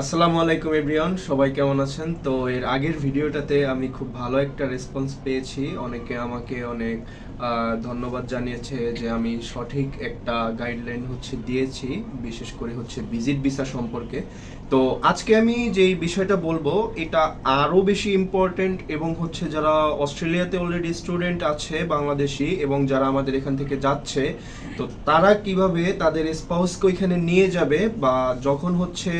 আসসালামু আলাইকুম এভরিওয়ান, সবাই কেমন আছেন? তো এর আগের ভিডিওটাতে আমি খুব ভালো একটা রেসপন্স পেয়েছি। অনেকে আমাকে অনেক ধন্যবাদ জানিয়েছে যে আমি সঠিক একটা গাইডলাইন হচ্ছে দিয়েছি, বিশেষ করে হচ্ছে ভিজিট ভিসা সম্পর্কে। তো আজকে আমি যেই বিষয়টা বলব, এটা আরও বেশি ইম্পর্টেন্ট এবং হচ্ছে যারা অস্ট্রেলিয়াতে অলরেডি স্টুডেন্ট আছে, বাংলাদেশি, এবং যারা আমাদের এখান থেকে যাচ্ছে, তো তারা কীভাবে তাদের স্পাউসকে ওইখানে নিয়ে যাবে বা যখন হচ্ছে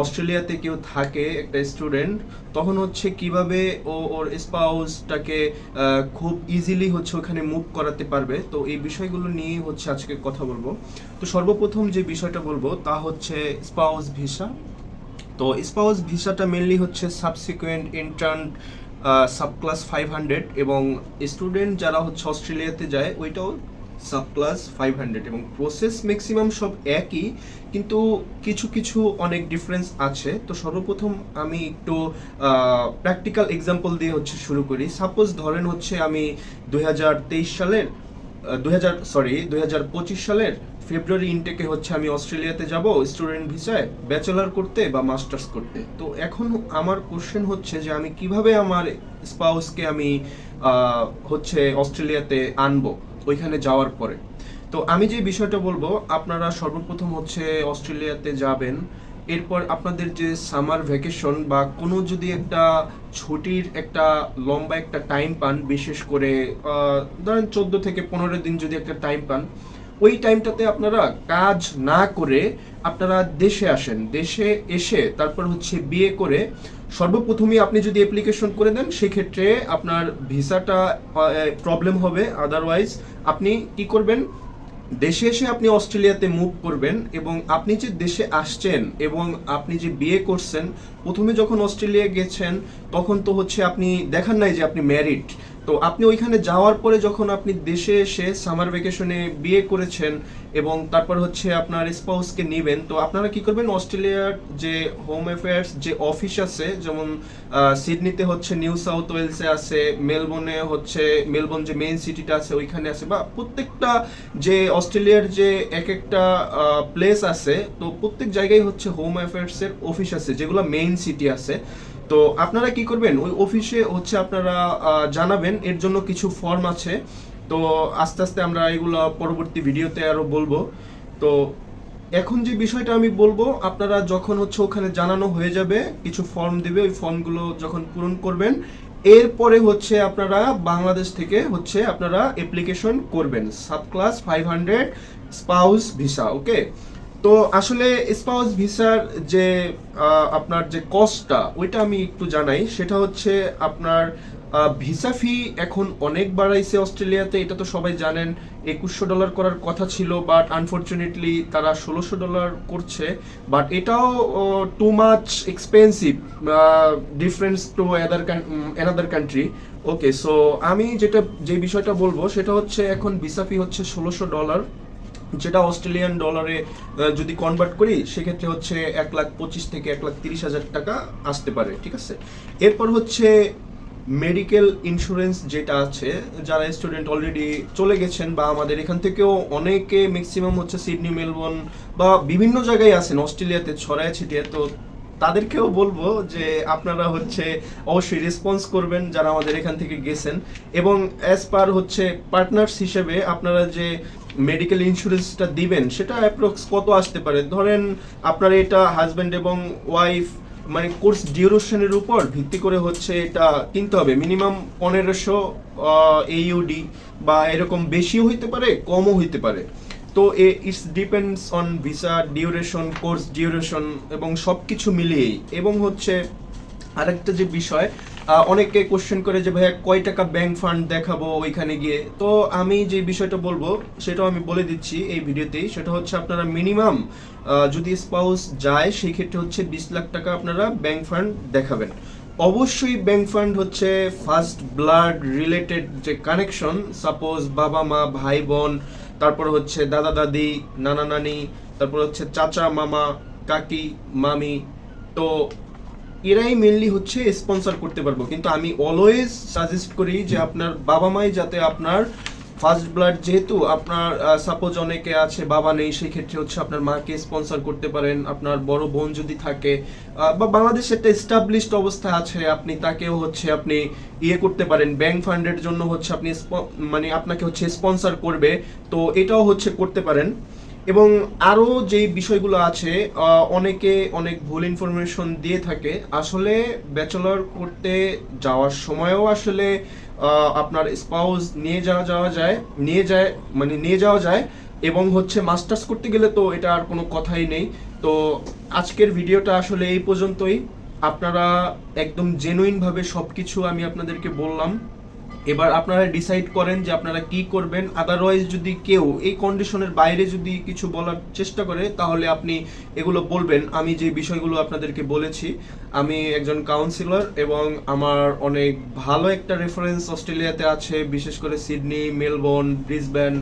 অস্ট্রেলিয়াতে কেউ থাকে একটা স্টুডেন্ট তখন হচ্ছে কীভাবে ও ওর স্পাউসটাকে খুব ইজিলি হচ্ছে ওখানে মুভ করাতে পারবে? তো এই বিষয়গুলো নিয়ে হচ্ছে আজকে কথা বলব। তো সর্বপ্রথম যে বিষয়টা বলব, তা হচ্ছে স্পাউস ভিসা তো স্পাউস ভিসাটা মেনলি হচ্ছে subsequent intern sub class five hundred এবং স্টুডেন্ট যারা হচ্ছে অস্ট্রেলিয়াতে যায়, ওইটাও সাব ক্লাস ফাইভ হান্ড্রেড এবং প্রসেস ম্যাক্সিমাম সব একই, কিন্তু কিছু কিছু অনেক ডিফারেন্স আছে। তো সর্বপ্রথম আমি একটু প্র্যাকটিক্যাল এক্সাম্পল দিয়ে হচ্ছে শুরু করি। সাপোজ ধরেন হচ্ছে আমি দুই হাজার তেইশ সালের দুই হাজার সরি দু হাজার পঁচিশ সালের ফেব্রুয়ারি ইনটেকে হচ্ছে আমি অস্ট্রেলিয়াতে যাব স্টুডেন্ট ভিসায় ব্যাচেলার করতে বা মাস্টার্স করতে। তো এখন আমার কোশ্চেন হচ্ছে যে আমি কীভাবে আমার স্পাউসকে আমি হচ্ছে অস্ট্রেলিয়াতে আনব? ওইখানে যাওয়ার পরে। তো আমি যে বিষয়টা বলব, আপনারা সর্বপ্রথম হচ্ছে অস্ট্রেলিয়াতে যাবেন। এরপর আপনাদের যে সামার ভ্যাকেশন বা কোনো যদি একটা ছুটির একটা লম্বা একটা টাইম পান, বিশেষ করে ধরেন চোদ্দ থেকে পনেরো দিন যদি একটা টাইম পান, ওই টাইমটাতে আপনারা কাজ না করে আপনারা দেশে আসেন। দেশে এসে তারপর হচ্ছে বিয়ে করে সর্বপ্রথমে আপনি যদি অ্যাপ্লিকেশন করে দেন, সেক্ষেত্রে আপনার ভিসাটা প্রবলেম হবে। আদারওয়াইজ আপনি কি করবেন? দেশে এসে আপনি অস্ট্রেলিয়াতে মুভ করবেন এবং আপনি যে দেশে আসছেন এবং আপনি যে বিয়ে করছেন, প্রথমে যখন অস্ট্রেলিয়া গেছেন, তখন তো হচ্ছে আপনি দেখান নাই যে আপনি ম্যারিড তো আপনি ওইখানে যাওয়ার পরে যখন আপনি দেশে এসে সামার ভ্যাকেশনে বিয়ে করেছেন এবং তারপর হচ্ছে আপনার স্পাউসকে নেবেন, তো আপনারা কি করবেন? অস্ট্রেলিয়ার যে হোম অ্যাফেয়ার্স যে অফিস আছে, যেমন সিডনিতে হচ্ছে নিউ সাউথ ওয়েলসে আছে, মেলবোর্নে হচ্ছে, মেলবোর্ন যে মেইন সিটিটা আছে, ওইখানে আছে, বা প্রত্যেকটা যে অস্ট্রেলিয়ার যে এক একটা প্লেস আছে, তো প্রত্যেক জায়গায় হচ্ছে হোম অ্যাফেয়ার্সের অফিস আছে, যেগুলো মেইন সিটি আছে। তো আপনারা কি করবেন? ওই অফিসে হচ্ছে আপনারা জানাবেন। এর জন্য কিছু ফর্ম আছে। তো আস্তে আস্তে আমরা এগুলো পরবর্তী ভিডিওতে আরও বলব। তো এখন যে বিষয়টা আমি বলব, আপনারা যখন হচ্ছে ওখানে জানানো হয়ে যাবে, কিছু ফর্ম দিবে, ওই ফর্মগুলো যখন পূরণ করবেন, এরপরে হচ্ছে আপনারা বাংলাদেশ থেকে হচ্ছে আপনারা অ্যাপ্লিকেশন করবেন। Sub class five hundred spouse visa okay তো আসলে স্পাউস ভিসার যে আপনার যে কস্টটা ওইটা আমি একটু জানাই। সেটা হচ্ছে আপনার ভিসা ফি এখন অনেক বাড়াইছে অস্ট্রেলিয়াতে, এটা তো সবাই জানেন। একুশশো ডলার করার কথা ছিল বাট আনফর্চুনেটলি তারা ষোলোশো ডলার করছে। বাট এটাও too much expensive difference to other another country okay so আমি যেটা, যে বিষয়টা বলব, সেটা হচ্ছে এখন ভিসা ফি হচ্ছে ষোলোশো ডলার যেটা অস্ট্রেলিয়ান ডলারে যদি কনভার্ট করি, সেক্ষেত্রে হচ্ছে এক লাখ পঁচিশ থেকে এক লাখ তিরিশ হাজার টাকা আসতে পারে, ঠিক আছে? এরপর হচ্ছে মেডিকেল ইন্স্যুরেন্স যেটা আছে, যারা স্টুডেন্ট অলরেডি চলে গেছেন বা আমাদের এখান থেকেও অনেকে ম্যাক্সিমাম হচ্ছে সিডনি মেলবোর্ন বা বিভিন্ন জায়গায় আছেন, অস্ট্রেলিয়াতে ছড়ায় ছিটিয়ে, তো তাদেরকেও বলব যে আপনারা হচ্ছে অবশ্যই রেসপন্স করবেন যারা আমাদের এখান থেকে গেছেন। এবং অ্যাজ পার হচ্ছে পার্টনার্স হিসেবে আপনারা যে মেডিকেল ইন্স্যুরেন্সটা দিবেন, সেটা অ্যাপ্রক্স কত আসতে পারে? ধরেন আপনার এটা হাজব্যান্ড এবং ওয়াইফ মানে কোর্স ডিউরেশনের উপর ভিত্তি করে হচ্ছে এটা কিনতে হবে। মিনিমাম পনেরোশো এইউডি বা এরকম বেশিও হইতে পারে, কমও হইতে পারে। তো এ it's depends on visa, duration, course duration এবং সব কিছু মিলিয়েই। এবং হচ্ছে আরেকটা যে বিষয় অনেকে কোশ্চেন করে যে, ভাইয়া, কয় টাকা ব্যাংক ফান্ড দেখাবো ওইখানে গিয়ে? তো আমি যে বিষয়টা বলব, সেটাও আমি বলে দিচ্ছি এই ভিডিওতেই। সেটা হচ্ছে আপনারা মিনিমাম যদি স্পাউস যায়, সেই ক্ষেত্রে হচ্ছে বিশ লাখ টাকা আপনারা ব্যাংক ফান্ড দেখাবেন। অবশ্যই ব্যাংক ফান্ড হচ্ছে ফার্স্ট ব্লাড রিলেটেড যে কানেকশন সাপোজ বাবা মা ভাই বোন তারপর হচ্ছে দাদা দাদি, নানা নানি, তারপর হচ্ছে চাচা, মামা, কাকি, মামি। তো এরাই মেনলি হচ্ছে স্পন্সর করতে পারব। কিন্তু আমি অলওয়েজ সাজেস্ট করি যে আপনার বাবা মাই যাতে আপনার ফার্স্ট ব্লাড যেহেতু আপনার সাপোজ অনেকে আছে, বাবা নেই সেই ক্ষেত্রে হচ্ছে আপনার মাকে স্পন্সর করতে পারেন। আপনার বড় বোন যদি থাকে বা বাংলাদেশে একটা এস্টাবলিশড অবস্থা আছে, আপনি তাকেও হচ্ছে আপনি ইয়ে করতে পারেন। ব্যাংক ফান্ডের জন্য হচ্ছে আপনি মানে আপনাকে হচ্ছে স্পন্সর করবে। তো এটাও হচ্ছে করতে পারেন। এবং আরও যে বিষয়গুলো আছে অনেকে অনেক ভুল ইনফরমেশন দিয়ে থাকে। আসলে ব্যাচেলর করতে যাওয়ার সময়ও আসলে আপনার স্পাউস নিয়ে যাওয়া যাওয়া যায়, নিয়ে যায় মানে নিয়ে যাওয়া যায় এবং হচ্ছে মাস্টার্স করতে গেলে তো এটা আর কোনো কথাই নেই। তো আজকের ভিডিওটা আসলে এই পর্যন্তই। আপনারা একদম জেনুইনভাবে সব কিছু আমি আপনাদেরকে বললাম। এবার আপনারা ডিসাইড করেন যে আপনারা কি করবেন। আদারওয়াইজ যদি কেউ এই কন্ডিশনের বাইরে যদি কিছু বলার চেষ্টা করে, তাহলে আপনি এগুলো বলবেন। আমি যে বিষয়গুলো আপনাদেরকে বলেছি, আমি একজন কাউন্সিলর এবং আমার অনেক ভালো একটা রেফারেন্স অস্ট্রেলিয়াতে আছে, বিশেষ করে সিডনি, মেলবোর্ন, ব্রিসবেন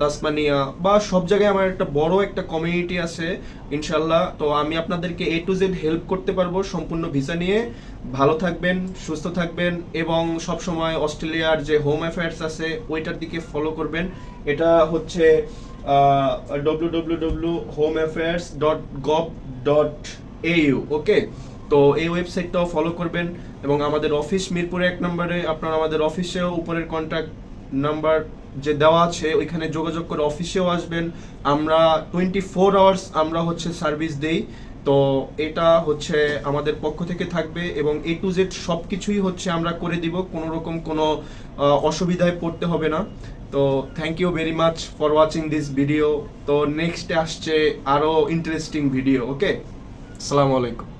তাসমানিয়া বা সব জায়গায় আমার একটা বড় একটা কমিউনিটি আছে, ইনশাল্লাহ। তো আমি আপনাদেরকে এ টু জেড হেল্প করতে পারব সম্পূর্ণ ভিসা নিয়ে। ভালো থাকবেন, সুস্থ থাকবেন এবং সব সময় অস্ট্রেলিয়ার যে হোম অ্যাফেয়ার্স আছে, ওইটার দিকে ফলো করবেন। এটা হচ্ছে W W W home affairs dot gov dot AU okay তো এই ওয়েবসাইটটাও ফলো করবেন এবং আমাদের অফিস মিরপুরে এক নম্বরে, আপনারা আমাদের অফিসেও উপরের কন্ট্যাক্ট নাম্বার যে দেওয়া আছে, ওইখানে যোগাযোগ করে অফিসেও আসবেন। আমরা টোয়েন্টি ফোর আওয়ার্স আমরা হচ্ছে সার্ভিস দেই। তো এটা হচ্ছে আমাদের পক্ষ থেকে থাকবে এবং এ টু জেড সব কিছুই হচ্ছে আমরা করে দিব। কোনো রকম কোনো অসুবিধায় পড়তে হবে না। তো thank you very much for watching this video তো নেক্সটে আসছে আরও ইন্টারেস্টিং ভিডিও ওকে আসসালামু আলাইকুম